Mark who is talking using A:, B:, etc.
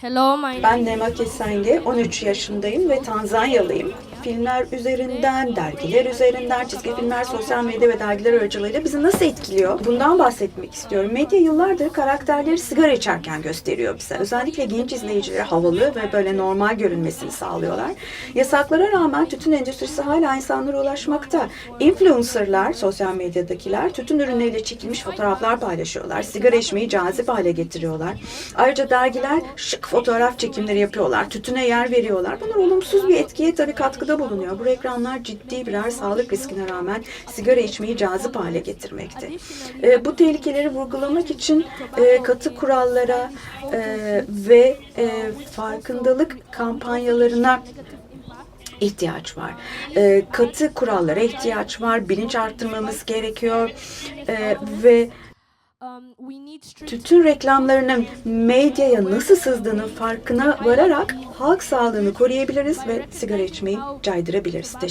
A: Hello, my
B: Ben Nema Kesenge, 13 yaşındayım ve Tanzanyalıyım. Filmler üzerinden, dergiler üzerinden, çizgi filmler, sosyal medya ve dergiler aracılığıyla bizi nasıl etkiliyor? Bundan bahsetmek istiyorum. Medya yıllardır karakterleri sigara içerken gösteriyor bize. Özellikle genç izleyicilere havalı ve böyle normal görünmesini sağlıyorlar. Yasaklara rağmen tütün endüstrisi hala insanlara ulaşmakta. Influencerlar, sosyal medyadakiler tütün ürünleriyle çekilmiş fotoğraflar paylaşıyorlar. Sigara içmeyi cazip hale getiriyorlar. Ayrıca dergiler şık fotoğraf çekimleri yapıyorlar. Tütüne yer veriyorlar. Bunlar olumsuz bir etkiye tabii katkıda bulunuyor. Bu reklamlar ciddi birer sağlık riskine rağmen sigara içmeyi cazip hale getirmekte. E, bu tehlikeleri vurgulamak için e, katı kurallara e, ve e, farkındalık kampanyalarına ihtiyaç var. E, katı kurallara ihtiyaç var. Bilinç arttırmamız gerekiyor. E, ve tütün reklamlarının medyaya nasıl sızdığının farkına vararak halk sağlığını koruyabiliriz ve sigara içmeyi caydırabiliriz. Teşekkür